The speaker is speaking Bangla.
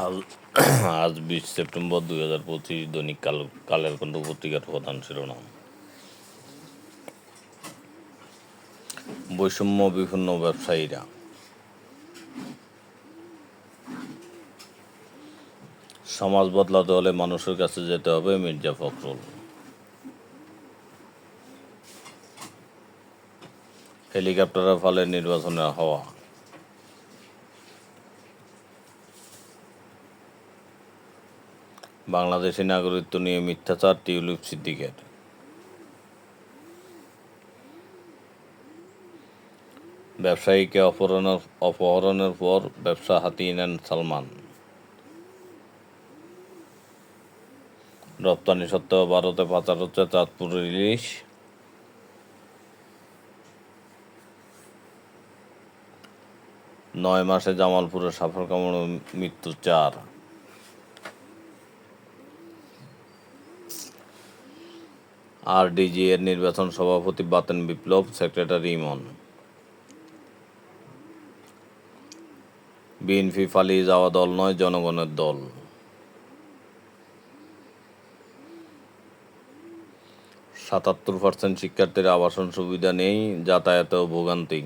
আজ আজ বিশ সেপ্টেম্বর দুই হাজার পঁচিশ দৈনিক কাল, কালের কণ্ঠ পত্রিকার প্রধান শিরোনাম। বৈষম্য বিভিন্ন ব্যবসায়ীরা। সমাজ বদলাতে হলে মানুষের কাছে যেতে হবে মির্জা ফখরুল। হেলিকপ্টারের ফলে নির্বাচনের হওয়া। বাংলাদেশি নাগরিকত্ব নিয়ে মিথ্যাচার, টিউলিপ সিদ্দিকের। ব্যবসায়ীকে অপহরণের অপহরণের পর ব্যবসা হাতিয়ে নেন সালমান। রপ্তানি সত্ত্বেও ভারতে পাচার হচ্ছে চাঁদপুরের ইলিশ নয় মাসে জামালপুরে সাফার কামড় মৃত্যু চার। আরডিজি এর নির্বাচন সভাপতি বাতেন বিপ্লব, সেক্রেটারি ইমন। বিএনপি পালিয়ে যাওয়া দল নয়, জনগণের দল। সাতাত্তর পার্সেন্ট শিক্ষার্থীর আবাসন সুবিধা নেই, যাতায়াতেও ভোগান্তি।